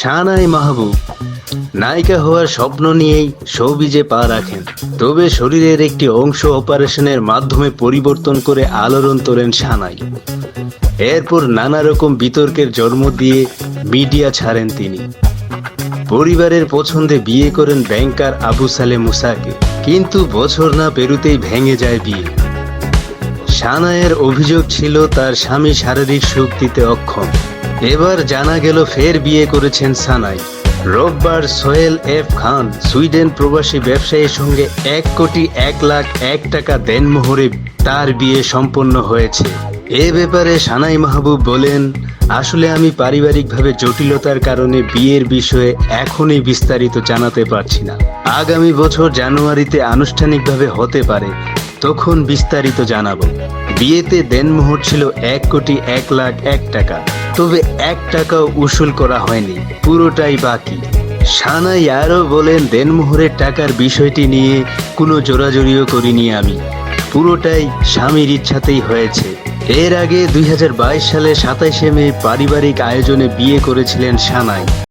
শানাই মাহবুব। নায়িকা হওয়ার স্বপ্ন নিয়েই সৌবিজে পা রাখেন। তবে শরীরের একটি অংশ অপারেশনের মাধ্যমে পরিবর্তন করে আলোড়ন তোলেন সানাই এরপর নানা রকম বিতর্কের জন্ম দিয়ে মিডিয়া ছাড়েন তিনি। পরিবারের পছন্দে বিয়ে করেন ব্যাংকার আবু সালে মুসাকে। কিন্তু বছর না পেরুতেই ভেঙে যায় বিয়ে। সানায়ের অভিযোগ ছিল তার স্বামী শারীরিক দিতে অক্ষম। এবার জানা গেল ফের বিয়ে করেছেন সানাই। রোববার সোহেল এফ খান, সুইডেন প্রবাসী ব্যবসায়ীর সঙ্গে এক কোটি এক লাখ এক টাকা দেনমোহরে তার বিয়ে সম্পন্ন হয়েছে। এ ব্যাপারে সানাই মাহবুব বলেন, আসলে আমি পারিবারিকভাবে জটিলতার কারণে বিয়ের বিষয়ে এখনই বিস্তারিত জানাতে পারছি না। আগামী বছর জানুয়ারিতে আনুষ্ঠানিকভাবে হতে পারে, তখন বিস্তারিত জানাব। বিয়েতে দেনমোহর ছিল এক কোটি এক লাখ এক টাকা। তবে এক টাকাও উসুল করা হয়নি, পুরোটাই বাকি। সানাই আরও বলেন, দেনমোহরের টাকার বিষয়টি নিয়ে কোনো জোরাজুরিও করিনি আমি। পুরোটাই স্বামীর ইচ্ছাতেই হয়েছে। এর আগে দুই হাজার বাইশ সালে সাতাইশে মে পারিবারিক আয়োজনে বিয়ে করেছিলেন সানাই।